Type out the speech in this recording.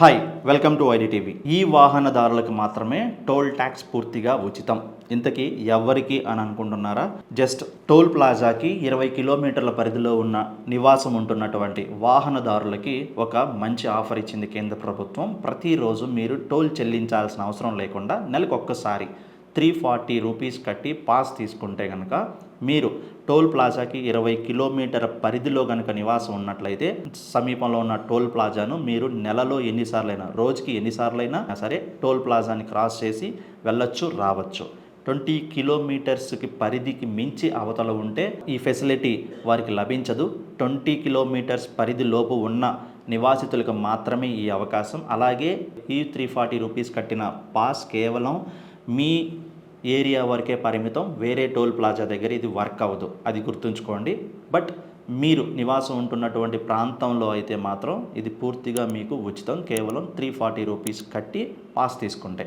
Hi welcome to IDTV ఈ వాహనదారులకు మాత్రమే టోల్ ట్యాక్స్ పూర్తిగా ఉచితం. ఇంతకీ ఎవరికి అని అనుకుంటున్నారా? జస్ట్ టోల్ ప్లాజాకి ఇరవై కిలోమీటర్ల పరిధిలో ఉన్న నివాసం ఉంటున్నటువంటి వాహనదారులకి ఒక మంచి ఆఫర్ ఇచ్చింది కేంద్ర ప్రభుత్వం. ప్రతిరోజు మీరు టోల్ చెల్లించాల్సిన అవసరం లేకుండా నెలకు ఒక్కసారి త్రీ ఫార్టీ రూపీస్ కట్టి పాస్ తీసుకుంటే కనుక మీరు టోల్ ప్లాజాకి ఇరవై కిలోమీటర్ పరిధిలో కనుక నివాసం ఉన్నట్లయితే సమీపంలో ఉన్న టోల్ ప్లాజాను మీరు నెలలో ఎన్నిసార్లైనా రోజుకి ఎన్నిసార్లైనా సరే టోల్ ప్లాజాని క్రాస్ చేసి వెళ్ళొచ్చు రావచ్చు. ట్వంటీ కిలోమీటర్స్కి పరిధికి మించి అవతల ఉంటే ఈ ఫెసిలిటీ వారికి లభించదు. ట్వంటీ కిలోమీటర్స్ పరిధి లోపు ఉన్న నివాసితులకు మాత్రమే ఈ అవకాశం. అలాగే ఈ త్రీ ఫార్టీ రూపీస్ కట్టిన పాస్ కేవలం మీ ఏరియా వరకే పరిమితం వేరే టోల్ ప్లాజా దగ్గర ఇది వర్క్ అవ్వదు. అది గుర్తుంచుకోండి. బట్ మీరు నివాసం ఉంటున్నటువంటి ప్రాంతంలో అయితే మాత్రం ఇది పూర్తిగా మీకు ఉచితం. కేవలం త్రీ ఫార్టీ రూపీస్ కట్టి పాస్ తీసుకుంటే.